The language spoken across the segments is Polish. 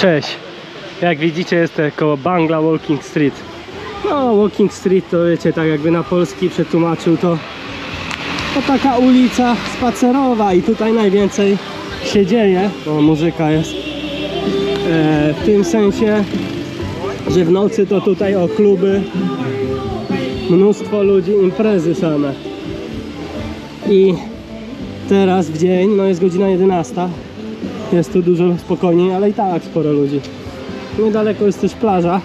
Cześć. Jak widzicie jestem koło Bangla Walking Street. No Walking Street to wiecie, tak jakby na polski przetłumaczył to to taka ulica spacerowa i tutaj najwięcej się dzieje. O, muzyka jest. E, w tym sensie, że w nocy to tutaj o kluby, mnóstwo ludzi, imprezy same. I teraz w dzień, no jest godzina 11, jest tu dużo spokojniej, ale i tak sporo ludzi. Niedaleko jest też plaża.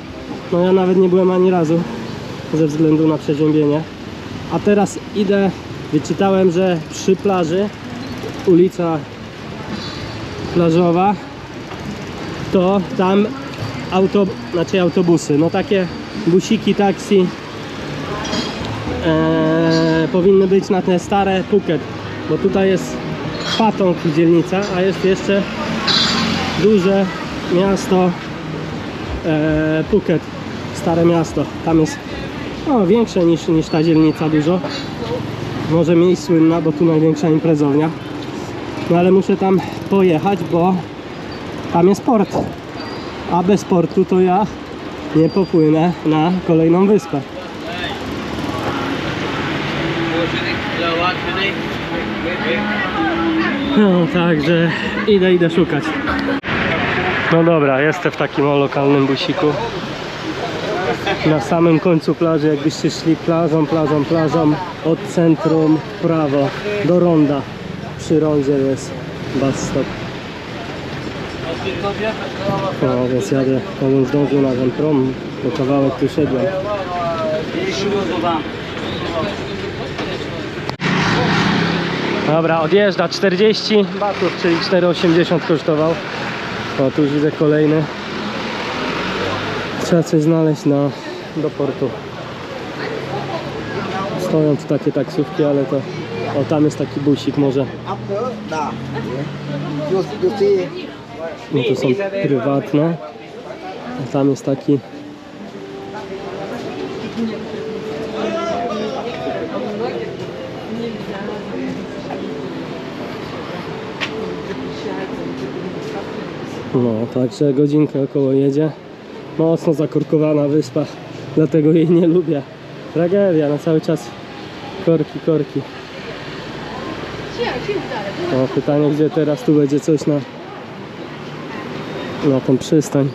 No ja nawet nie byłem ani razu ze względu na przeziębienie. A teraz idę, wyczytałem, że przy plaży, ulica plażowa, to tam auto, znaczy autobusy, no takie busiki, taksi e, powinny być na te stare Phuket, bo tutaj jest Patong dzielnica, a jest jeszcze duże miasto e, Phuket, stare miasto. Tam jest no, większe niż, niż ta dzielnica dużo. Może mniej słynna, bo tu największa imprezownia. No ale muszę tam pojechać, bo tam jest port. A bez portu to ja nie popłynę na kolejną wyspę. No także idę, idę szukać. No dobra, jestem w takim lokalnym busiku. Na samym końcu plaży, jakbyście szli plażą, plażą, plażą od centrum w prawo do ronda. Przy rondzie jest bus stop. No więc jadę, mogłem zdążył na ten prom, bo kawałek tu szedłem. Dobra, odjeżdża 40 batów, czyli 4,80 kosztował. O, tu już widzę kolejny. Trzeba coś znaleźć na, do portu. Stoją tu takie taksówki, ale to... O, tam jest taki busik może. No to są prywatne. A tam jest taki... No, także godzinkę około jedzie. Mocno zakorkowana wyspa, dlatego jej nie lubię. Tragedia, na cały czas korki, korki. O, pytanie, gdzie teraz tu będzie coś na, na ten przystań.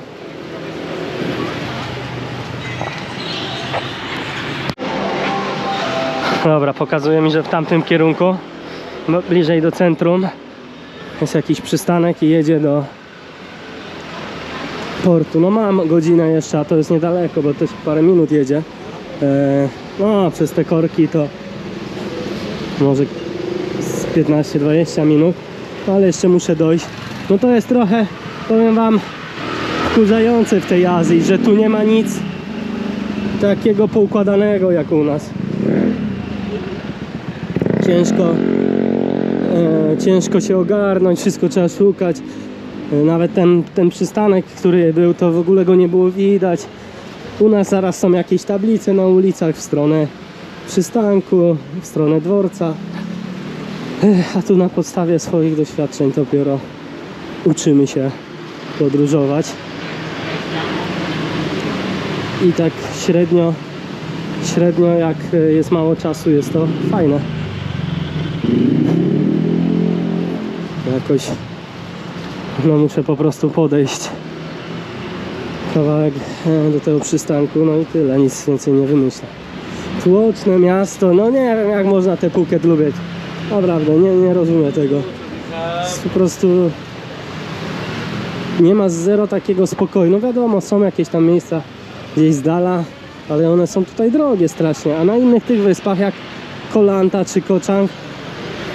Dobra, pokazuje mi, że w tamtym kierunku, no, bliżej do centrum, jest jakiś przystanek i jedzie do portu. No mam godzinę jeszcze, a to jest niedaleko, bo też parę minut jedzie. E, no, przez te korki to może z 15-20 minut, ale jeszcze muszę dojść. No to jest trochę, powiem wam, wkurzające w tej Azji, że tu nie ma nic takiego poukładanego jak u nas. Ciężko, e, ciężko się ogarnąć, wszystko trzeba szukać. Nawet ten, ten przystanek, który był, to w ogóle go nie było widać. U nas zaraz są jakieś tablice na ulicach w stronę przystanku, w stronę dworca. A tu na podstawie swoich doświadczeń dopiero uczymy się podróżować. I tak średnio, średnio jak e, jest mało czasu, jest to fajne. Jakoś no muszę po prostu podejść kawałek e, do tego przystanku, no i tyle, nic więcej nie wymyślę. Tłoczne miasto, no nie wiem jak można te Phuket lubić. Naprawdę, nie, nie rozumiem tego. Po prostu nie ma zero takiego spokoju. No wiadomo, są jakieś tam miejsca gdzieś z dala, ale one są tutaj drogie strasznie. A na innych tych wyspach jak Kolanta czy Koczang,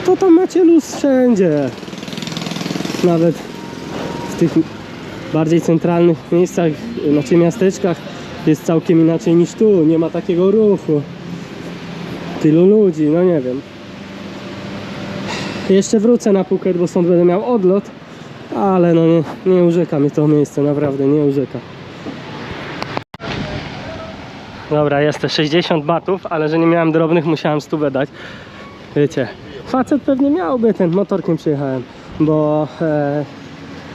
to tam macie luz wszędzie. Nawet w tych bardziej centralnych miejscach, znaczy miasteczkach jest całkiem inaczej niż tu. Nie ma takiego ruchu. Tylu ludzi, no nie wiem. Jeszcze wrócę na Phuket, bo stąd będę miał odlot, ale no nie, nie urzeka mnie to miejsce, naprawdę nie urzeka. Dobra, jest te 60 batów, ale że nie miałem drobnych, musiałem stówę dać. Wiecie, facet pewnie miałby, ten motorkiem przyjechałem, bo e,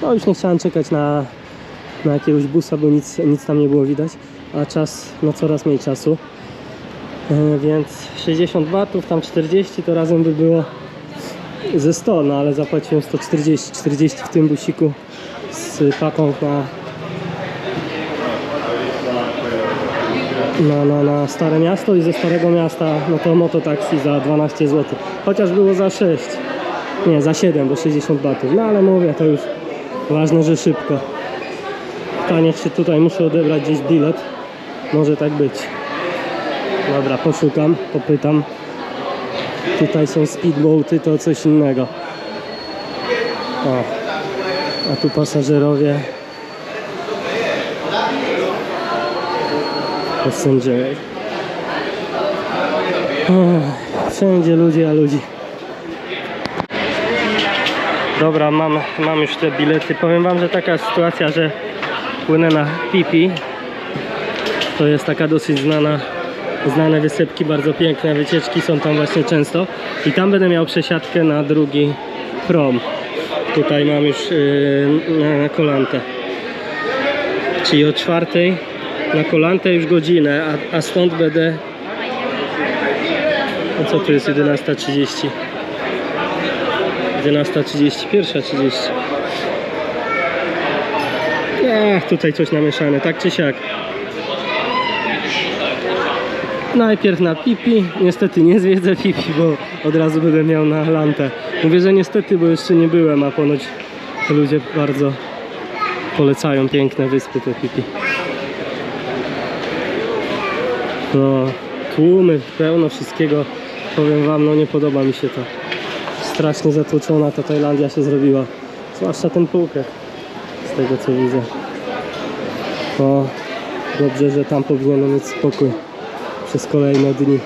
no już nie chciałem czekać na na jakiegoś busa, bo nic, nic tam nie było widać, a czas, no coraz mniej czasu. E, Więc 60 watów, tam 40 to razem by było ze 100, no ale zapłaciłem 140, 40 w tym busiku z paką na na, na, na Stare Miasto i ze Starego Miasta no to mototaksi za 12 zł. Chociaż było za 6. Nie, za 7, bo 60 batów. No ale mówię, to już ważne, że szybko. Pytanie, czy tutaj muszę odebrać gdzieś bilet. Może tak być. Dobra, poszukam, popytam. Tutaj są speedboaty, to coś innego. O, a tu pasażerowie. Passenger. Wszędzie ludzie, a ludzi. Dobra, mam, mam już te bilety. Powiem wam, że taka sytuacja, że płynę na Pipi. To jest taka dosyć znana, znane wysepki, bardzo piękne wycieczki są tam właśnie często. I tam będę miał przesiadkę na drugi prom. Tutaj mam już yy, na, kolantę. Czyli o czwartej na kolantę już godzinę, a, a stąd będę... A co tu jest 11.30? 11.30, pierwsza 30. Ach, tutaj coś namieszane, tak czy siak. Najpierw na Pipi, niestety nie zwiedzę Pipi, bo od razu będę miał na Lantę. Mówię, że niestety, bo jeszcze nie byłem, a ponoć ludzie bardzo polecają piękne wyspy te Pipi. No, tłumy, pełno wszystkiego. Powiem wam, no nie podoba mi się to. Strasznie zatłoczona ta Tajlandia się zrobiła. Zwłaszcza ten półkę. Z tego co widzę. O, dobrze, że tam powinienem mieć spokój przez kolejne dni.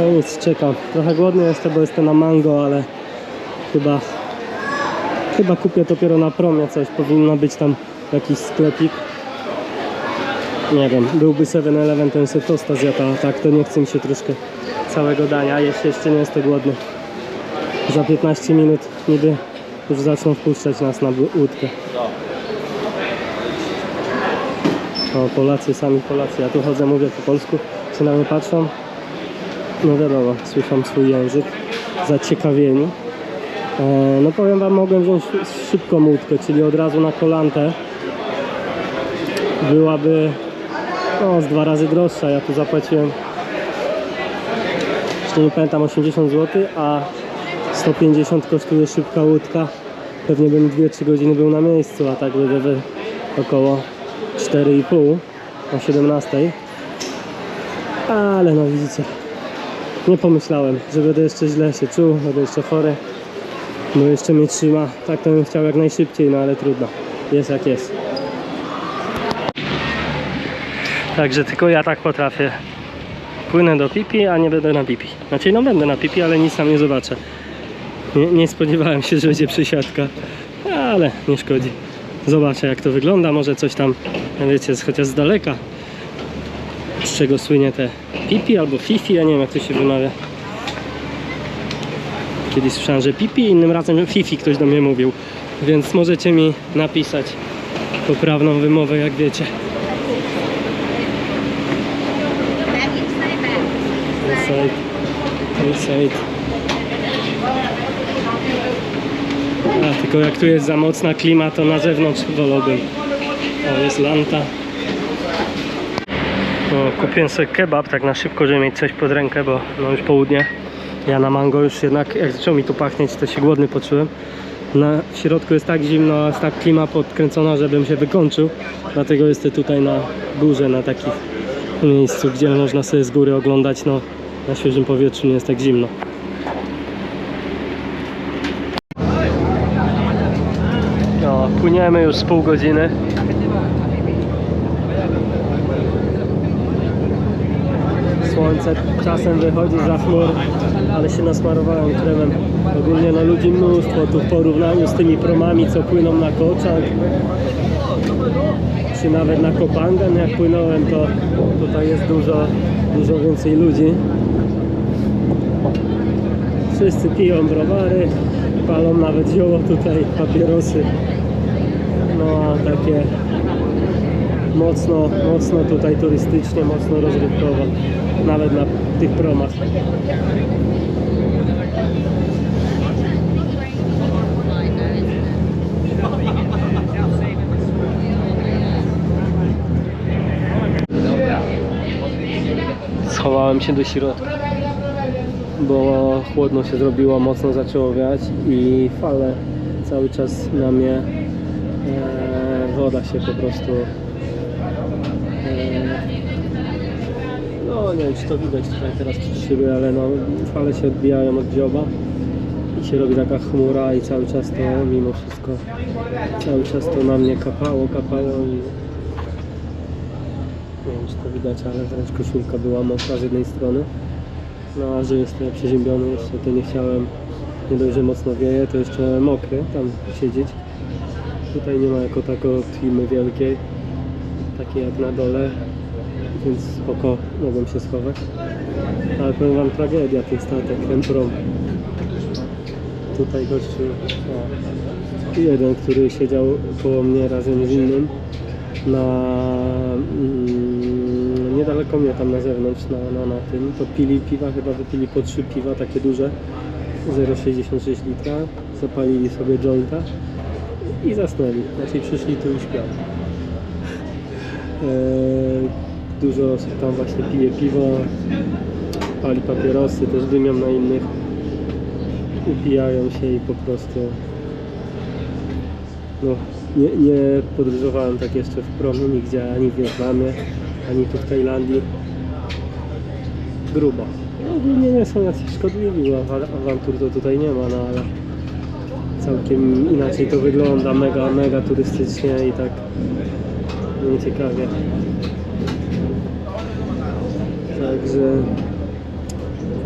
No czekam. Trochę głodny jestem, bo jestem na mango, ale chyba chyba kupię dopiero na promie coś. Powinno być tam jakiś sklepik. Nie wiem, byłby 7-Eleven, to bym sobie tosta zjadł, a tak to nie chce mi się troszkę całego dania, jeśli jeszcze nie jestem głodny. Za 15 minut niby już zaczną wpuszczać nas na łódkę. O, Polacy, sami Polacy. Ja tu chodzę, mówię po polsku, się na mnie patrzą. No wiadomo, słyszą swój język, zaciekawieni. E, no powiem wam, mogłem wziąć szybką łódkę, czyli od razu na kolantę. Byłaby no, z dwa razy droższa. Ja tu zapłaciłem, jeszcze nie pamiętam, 80 zł, a 150 kosztuje szybka łódka. Pewnie bym 2-3 godziny był na miejscu, a tak będę około 4,5 o 17. Ale no widzicie, nie pomyślałem, że będę jeszcze źle się czuł, będę jeszcze chory, bo jeszcze mnie trzyma. Tak to bym chciał jak najszybciej, no ale trudno. Jest jak jest. Także tylko ja tak potrafię. Płynę do pipi, a nie będę na pipi. Znaczy no będę na pipi, ale nic tam nie zobaczę. Nie, nie spodziewałem się, że będzie przesiadka, ale nie szkodzi. Zobaczę jak to wygląda, może coś tam, wiecie, chociaż z daleka. Z czego słynie te pipi albo fifi, ja nie wiem jak to się wymawia. Kiedyś słyszałem, że pipi, innym razem fifi ktoś do mnie mówił. Więc możecie mi napisać poprawną wymowę jak wiecie. Inside. Inside. A, tylko jak tu jest za mocna klima, to na zewnątrz wolałbym. O, jest lanta. O, kupiłem sobie kebab tak na szybko, żeby mieć coś pod rękę, bo no już południe. Ja na mango już jednak, jak zaczęło mi tu pachnieć, to się głodny poczułem. Na, w środku jest tak zimno, a jest tak klima podkręcona, żebym się wykończył. Dlatego jestem tutaj na górze, na takich miejscu, gdzie można sobie z góry oglądać, no na świeżym powietrzu nie jest tak zimno. No, płyniemy już z pół godziny. Słońce czasem wychodzi za chmur, ale się nasmarowałem kremem. Ogólnie no ludzi mnóstwo tu w porównaniu z tymi promami, co płyną na Koczach czy nawet na Kopangan jak płynąłem, to tutaj jest dużo, dużo więcej ludzi. Wszyscy piją browary, palą nawet zioło tutaj, papierosy. No a takie mocno, mocno tutaj turystycznie, mocno rozrywkowo. Nawet na tych promach. Schowałem się do środka, bo chłodno się zrobiło, mocno zaczęło wiać i fale cały czas na mnie, e, woda się po prostu e, no nie wiem czy to widać tutaj teraz przez szyby, ale no fale się odbijają od dzioba i się robi taka chmura i cały czas to mimo wszystko cały czas to na mnie kapało, kapało i nie wiem czy to widać, ale wręcz koszulka była mokra z jednej strony. No a że jestem przeziębiony jeszcze, to nie chciałem, nie dość, że mocno wieje, to jeszcze mokry tam siedzieć. Tutaj nie ma jako tako klimy wielkiej, takiej jak na dole, więc spoko, mogłem się schować. Ale powiem wam tragedia tych statek, ten prom. Tutaj gościu, o, jeden, który siedział koło mnie razem z innym na niedaleko mnie tam na zewnątrz na, na, na tym, to pili piwa, chyba wypili po trzy piwa takie duże. 0,66 litra, zapalili sobie jointa i zasnęli, znaczy przyszli tu i śpią. Eee, dużo osób tam właśnie pije piwo, pali papierosy, też dymią na innych, upijają się i po prostu no, nie, nie podróżowałem tak jeszcze w promie nigdzie, ani w Wietnamie, ani tu w Tajlandii. Grubo. No, ogólnie nie są jacyś szkodliwi, bo awa- awantur to tutaj nie ma, no ale całkiem inaczej to wygląda, mega, mega turystycznie i tak nieciekawie. Także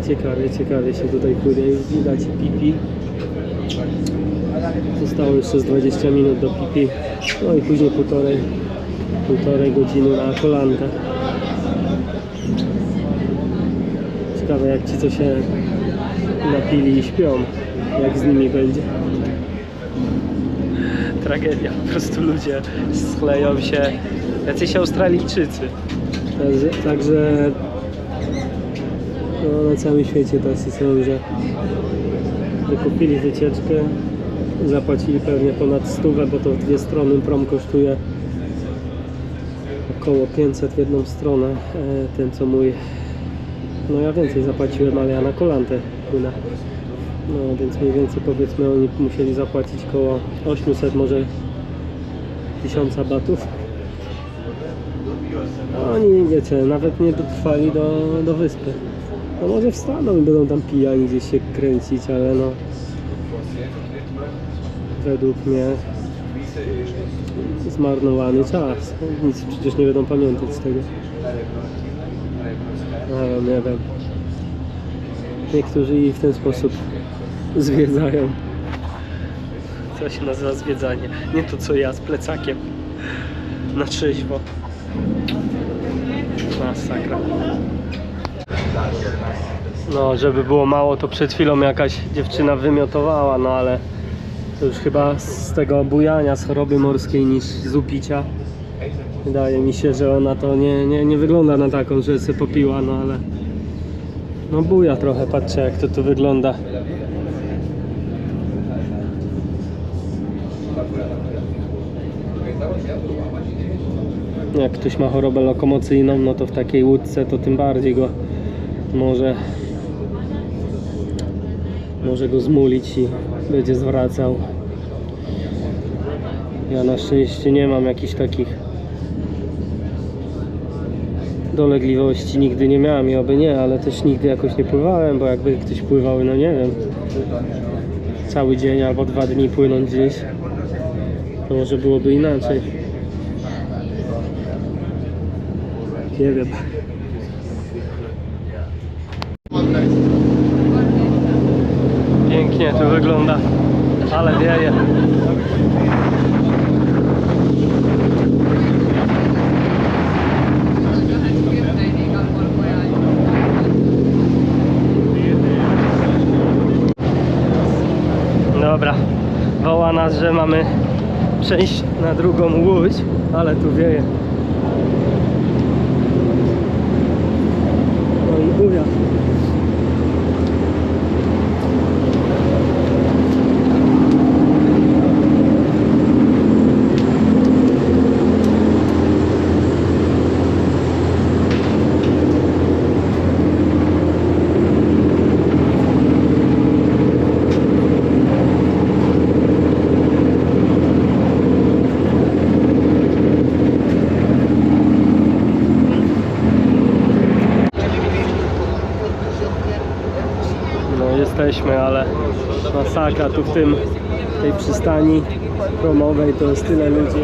ciekawie, ciekawie się tutaj płynie, już widać pipi. Zostało jeszcze z 20 minut do pipi. No i później półtorej, półtorej godziny na kolankę. Ciekawe jak ci co się napili i śpią, jak z nimi będzie. Tragedia, po prostu ludzie schleją się, jacyś Australijczycy. Także, także no, na całym świecie tacy są, że wykupili wycieczkę, zapłacili pewnie ponad stówę, bo to w dwie strony prom kosztuje około 500 w jedną stronę. E, Ten co mój, no ja więcej zapłaciłem, ale ja na kolantę płynę. No więc mniej więcej powiedzmy oni musieli zapłacić około 800 może 1000 batów. A oni wiecie, nawet nie dotrwali do, do wyspy. No może wstaną i będą tam pijani gdzieś się kręcić, ale no według mnie zmarnowany czas. Nic przecież nie będą pamiętać z tego. Ale nie wiem. Niektórzy ich w ten sposób zwiedzają. To się nazywa zwiedzanie. Nie to co ja z plecakiem. Na trzeźwo. Masakra. No, żeby było mało, to przed chwilą jakaś dziewczyna wymiotowała, no ale to już chyba z tego bujania, z choroby morskiej niż z upicia. Wydaje mi się, że ona to nie, nie, nie wygląda na taką, że se popiła, no ale no buja trochę, patrzcie jak to tu wygląda. Jak ktoś ma chorobę lokomocyjną, no to w takiej łódce to tym bardziej go może może go zmulić i będzie zwracał. Ja na szczęście nie mam jakichś takich dolegliwości, nigdy nie miałem i oby nie, ale też nigdy jakoś nie pływałem, bo jakby ktoś pływał, no nie wiem, cały dzień albo dwa dni płynąć gdzieś, to może byłoby inaczej. Nie wiem. Pięknie to wygląda, ale wieje. Przejść na drugą łódź, ale tu wieje. No i buja. No jesteśmy, ale masakra tu w tym tej przystani promowej to jest tyle ludzi.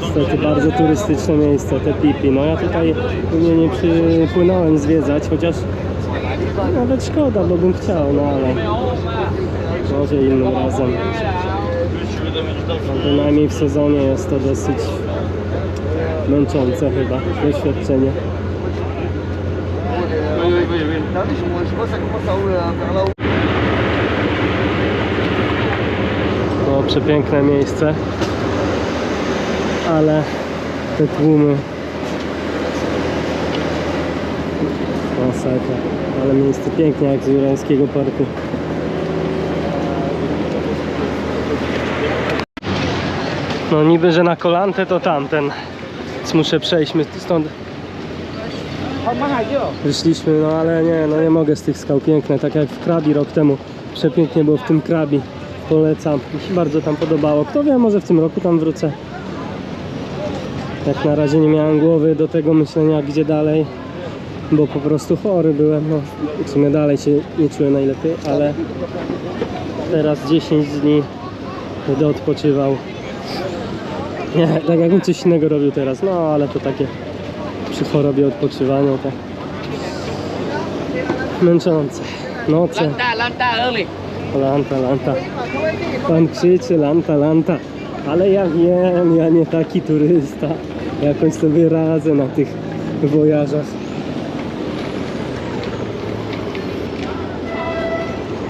Niestety bardzo turystyczne miejsce, te pipi. No ja tutaj mnie nie przypłynąłem zwiedzać, chociaż nawet szkoda, bo bym chciał, no ale może innym razem. No, bynajmniej w sezonie jest to dosyć męczące chyba doświadczenie. No, przepiękne miejsce, ale te tłumy. Masakra, ale miejsce pięknie jak z Jurajskiego Parku. No niby, że na kolantę to tamten. Więc muszę przejść, my stąd wyszliśmy, no ale nie, no nie mogę z tych skał piękne, tak jak w Krabi rok temu. Przepięknie było w tym Krabi. Polecam, mi się bardzo tam podobało. Kto wie, może w tym roku tam wrócę. Jak na razie nie miałem głowy do tego myślenia, gdzie dalej, bo po prostu chory byłem. No, w sumie dalej się nie czuję najlepiej, ale teraz 10 dni będę odpoczywał. Nie, tak jakbym coś innego robił teraz, no ale to takie przy chorobie odpoczywanie to męczące. Noce, Lanta, lanta early. lanta, lanta. Pan krzyczy lanta, lanta. Ale ja wiem, ja nie taki turysta. Jakoś sobie radzę na tych wojażach.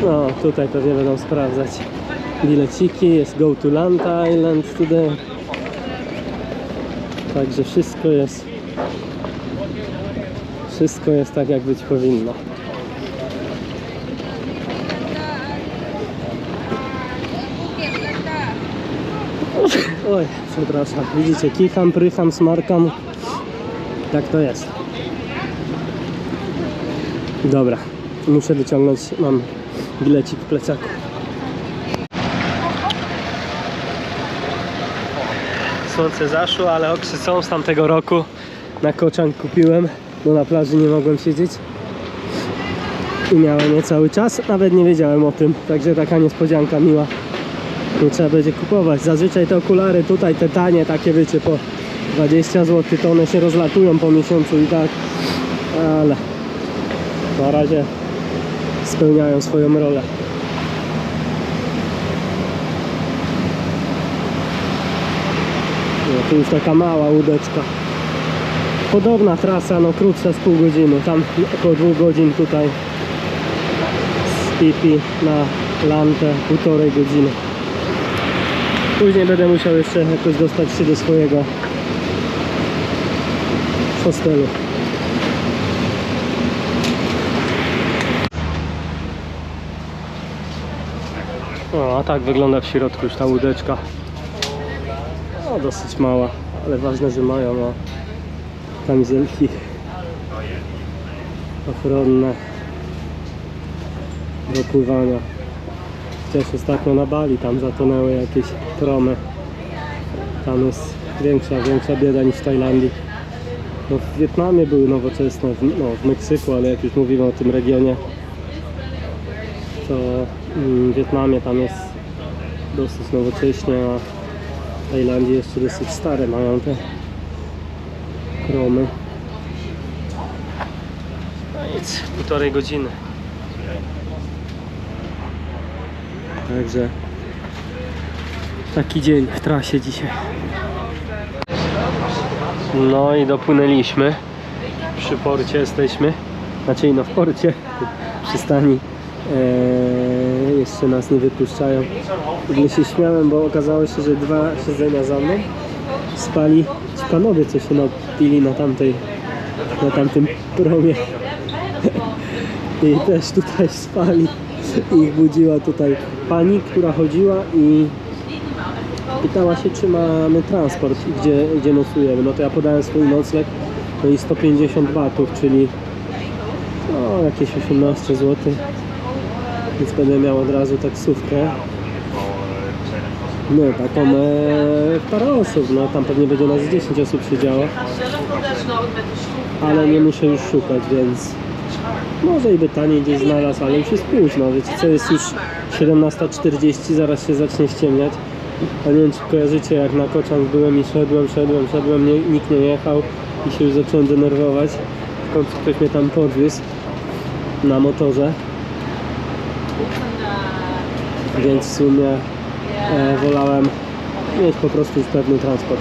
No, tutaj pewnie będą sprawdzać bileciki. Jest go to Lanta Island today. Także wszystko jest wszystko jest tak jak być powinno. Oj, przepraszam. Widzicie, kicham, prycham, smarkam. Tak to jest. Dobra, muszę wyciągnąć, mam bilecik w plecaku. Słońce zaszło, ale oksy są z tamtego roku. Na koczan kupiłem, bo na plaży nie mogłem siedzieć. I miałem je cały czas, nawet nie wiedziałem o tym, także taka niespodzianka miła. Nie trzeba będzie kupować. Zazwyczaj te okulary tutaj, te tanie, takie wiecie, po 20 zł, to one się rozlatują po miesiącu i tak, ale na razie spełniają swoją rolę. No, tu już taka mała łódeczka. Podobna trasa, no krótsza z pół godziny. Tam około dwóch godzin tutaj z Pipi na Lantę półtorej godziny. Później będę musiał jeszcze jakoś dostać się do swojego hostelu. O, a tak wygląda w środku już ta łódeczka. No, dosyć mała, ale ważne, że mają no, kamizelki ochronne do pływania. Chociaż ostatnio na Bali tam zatonęły jakieś promy. Tam jest większa, większa bieda niż w Tajlandii. No w Wietnamie były nowoczesne, w, no, w Meksyku, ale jak już mówimy o tym regionie, to mm, w Wietnamie tam jest dosyć nowocześnie, a w Tajlandii jeszcze dosyć stare mają te promy. No nic, półtorej godziny. Także taki dzień w trasie dzisiaj. No i dopłynęliśmy. Przy porcie jesteśmy. Znaczy no w porcie, przystani. Eee, jeszcze nas nie wypuszczają. Ogóle się śmiałem, bo okazało się, że dwa siedzenia za mną spali panowie, co się napili na tamtej, na tamtym promie. I też tutaj spali. Ich budziła tutaj pani, która chodziła i pytała się, czy mamy transport i gdzie, gdzie nocujemy. No to ja podałem swój nocleg, no i 150 batów, czyli no, jakieś 18 zł. Więc będę miał od razu taksówkę. No taką e, parę osób, no tam pewnie będzie nas 10 osób siedziało. Ale nie muszę już szukać, więc może i by taniej gdzieś znalazł, ale już jest późno. Wiecie co, jest już 17.40, zaraz się zacznie ściemniać. A nie wiem czy kojarzycie jak na koczach byłem i szedłem, szedłem, szedłem, nie, nikt nie jechał i się już zacząłem denerwować. W końcu ktoś mnie tam podwiózł na motorze. Więc w sumie wolałem mieć po prostu pewny transport.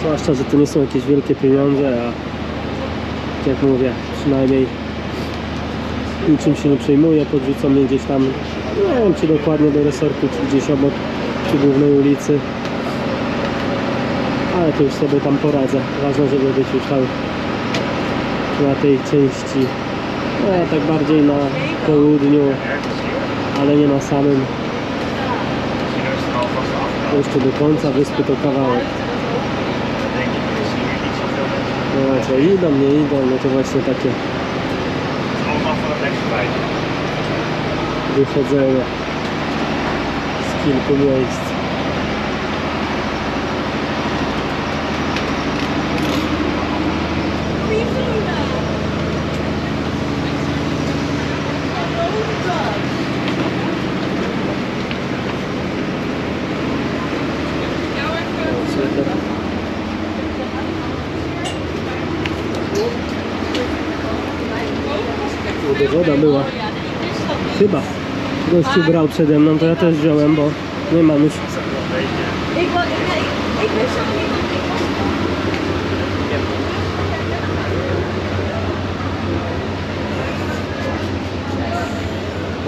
Zwłaszcza, że to nie są jakieś wielkie pieniądze, a jak mówię, przynajmniej niczym się nie przejmuję, podrzucą mnie gdzieś tam, nie wiem czy dokładnie do resortu, czy gdzieś obok, przy głównej ulicy. Ale to już sobie tam poradzę. Ważne, żeby być już tam na tej części, no, tak bardziej na południu, ale nie na samym. Jeszcze do końca wyspy to kawałek. No co, idą, nie idą, no to właśnie takie wychodzenie z kilku miejsc. O, super. Kurde, woda była. Chyba. Gościu brał przede mną, to ja też wziąłem, bo nie mam już.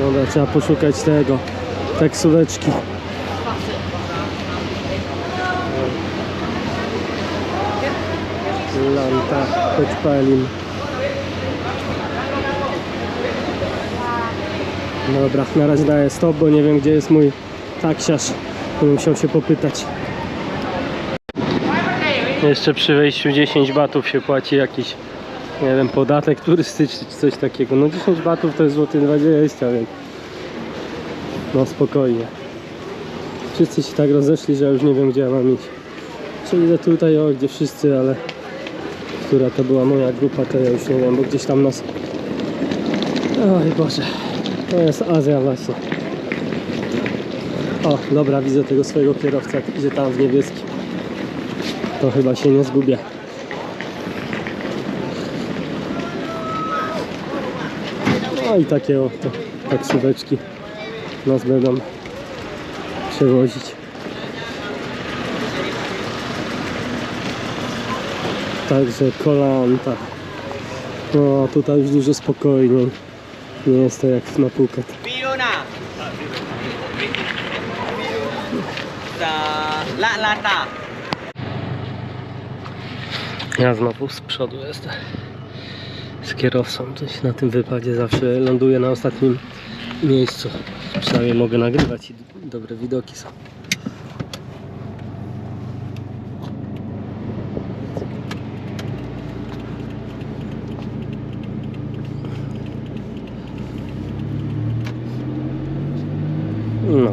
Dobra, trzeba poszukać tego. Taksóweczki. Lanta, Petpelin. Dobra, na razie daję stop, bo nie wiem gdzie jest mój taksiarz. Bym musiał się popytać. Jeszcze przy wejściu 10 batów się płaci jakiś, nie wiem, podatek turystyczny czy coś takiego. No 10 batów to jest złoty 20, więc no spokojnie. Wszyscy się tak rozeszli, że ja już nie wiem gdzie ja mam iść. Czyli idę tutaj, o gdzie wszyscy, ale która to była moja grupa, to ja już nie wiem, bo gdzieś tam nas... Oj Boże, to jest Azja właśnie. O, dobra, widzę tego swojego kierowcę, jak idzie tam w niebieskim. To chyba się nie zgubię. No i takie oto taksóweczki nas będą przewozić. Także kolanta. No tutaj już dużo spokojniej. Nie jest to jak na Phuket. Fiona Sa La Lata Ja znowu z przodu jestem. Z kierowcą. Coś na tym wypadzie zawsze ląduję na ostatnim miejscu. Przynajmniej mogę nagrywać i dobre widoki są. No,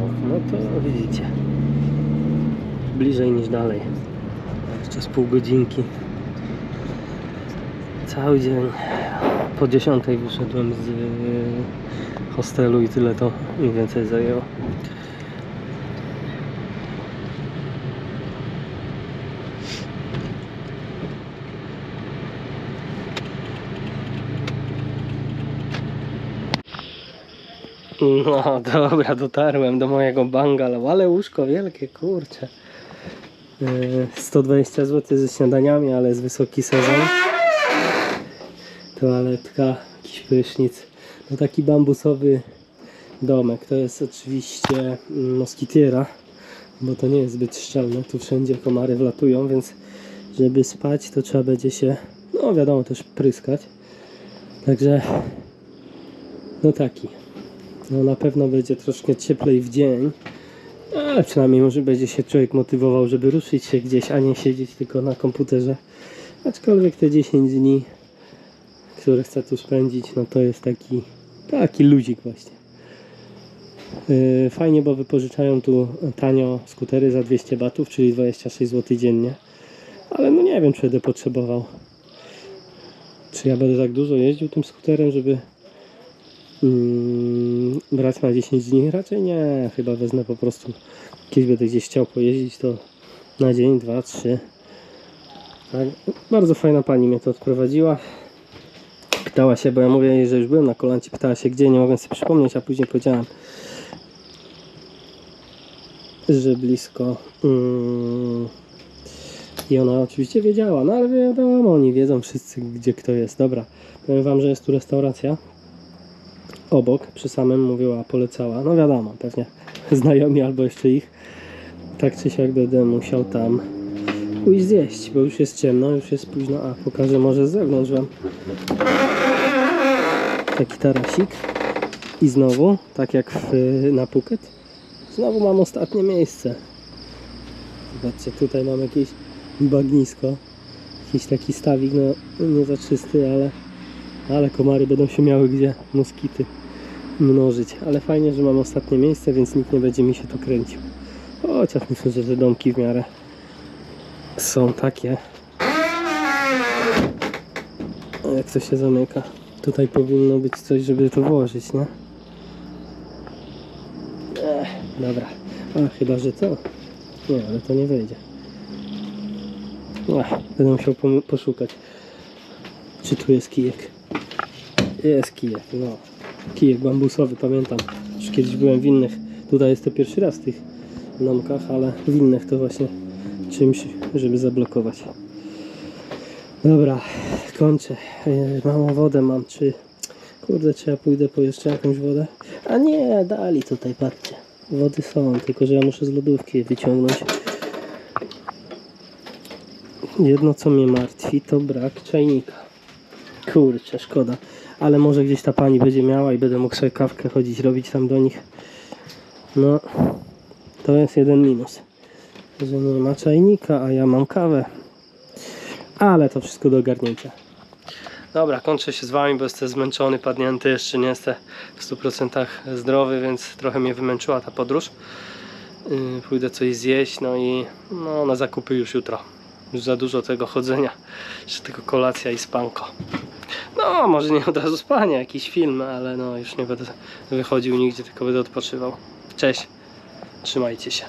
widzicie. Bliżej niż dalej. Jeszcze z pół godzinki. Cały dzień. Po 10 wyszedłem z y, hostelu i tyle to mniej więcej zajęło. No dobra, dotarłem do mojego bungalow, ale łóżko wielkie, kurczę. Yy, 120 zł ze śniadaniami, ale jest wysoki sezon. Toaletka, jakiś prysznic. No taki bambusowy domek. To jest oczywiście mm, moskitiera, bo to nie jest zbyt szczelne. Tu wszędzie komary wlatują, więc żeby spać, to trzeba będzie się, no wiadomo, też pryskać. Także, no taki. No na pewno będzie troszkę cieplej w dzień, ale przynajmniej może będzie się człowiek motywował, żeby ruszyć się gdzieś, a nie siedzieć tylko na komputerze. Aczkolwiek te 10 dni, które chcę tu spędzić, no to jest taki, taki ludzik właśnie. Yy, Fajnie, bo wypożyczają tu tanio skutery za 200 batów, czyli 26 zł dziennie. Ale no nie wiem, czy będę potrzebował. Czy ja będę tak dużo jeździł tym skuterem, żeby mm, brać na 10 dni? Raczej nie. Chyba wezmę po prostu, kiedyś będę gdzieś chciał pojeździć, to na dzień, dwa, trzy. Tak. Bardzo fajna pani mnie to odprowadziła. Pytała się, bo ja mówię jej, że już byłem na kolancie, pytała się gdzie, nie mogłem sobie przypomnieć, a później powiedziałem, że blisko. Mm, I ona oczywiście wiedziała, no ale wiadomo, oni wiedzą wszyscy, gdzie kto jest. Dobra, powiem wam, że jest tu restauracja. Obok, przy samym mówiła, polecała. No wiadomo, pewnie znajomi albo jeszcze ich. Tak czy siak będę musiał tam pójść zjeść, bo już jest ciemno, już jest późno. A pokażę może z zewnątrz wam. Taki tarasik. I znowu, tak jak w, na Phuket, znowu mam ostatnie miejsce. Zobaczcie, tutaj mam jakieś bagnisko. Jakiś taki stawik, no nie za czysty, ale, ale komary będą się miały gdzie moskity mnożyć. Ale fajnie, że mam ostatnie miejsce, więc nikt nie będzie mi się tu kręcił. Chociaż myślę, że te domki w miarę są takie. Jak to się zamyka? Tutaj powinno być coś, żeby to włożyć, nie? Ech, dobra. A, chyba, że to. Nie, ale to nie wejdzie. Ech, będę musiał poszukać. Czy tu jest kijek? Jest kijek, no. Kijek bambusowy, pamiętam. Już kiedyś byłem w innych. Tutaj jest to pierwszy raz w tych domkach, ale w innych to właśnie czymś, żeby zablokować. Dobra, kończę. E, Małą wodę mam, czy... Kurde, czy ja pójdę po jeszcze jakąś wodę? A nie, dali tutaj, patrzcie. Wody są, tylko że ja muszę z lodówki je wyciągnąć. Jedno co mnie martwi to brak czajnika. Kurczę, szkoda. Ale może gdzieś ta pani będzie miała i będę mógł sobie kawkę chodzić, robić tam do nich. No, to jest jeden minus. Że nie ma czajnika, a ja mam kawę. Ale to wszystko do ogarnięcia. Dobra, kończę się z Wami, bo jestem zmęczony, padnięty, jeszcze nie jestem w 100% zdrowy, więc trochę mnie wymęczyła ta podróż. Yy, Pójdę coś zjeść, no i no, na zakupy już jutro. Już za dużo tego chodzenia, jeszcze tylko kolacja i spanko. No, może nie od razu spanie, jakiś film, ale no już nie będę wychodził nigdzie, tylko będę odpoczywał. Cześć, trzymajcie się.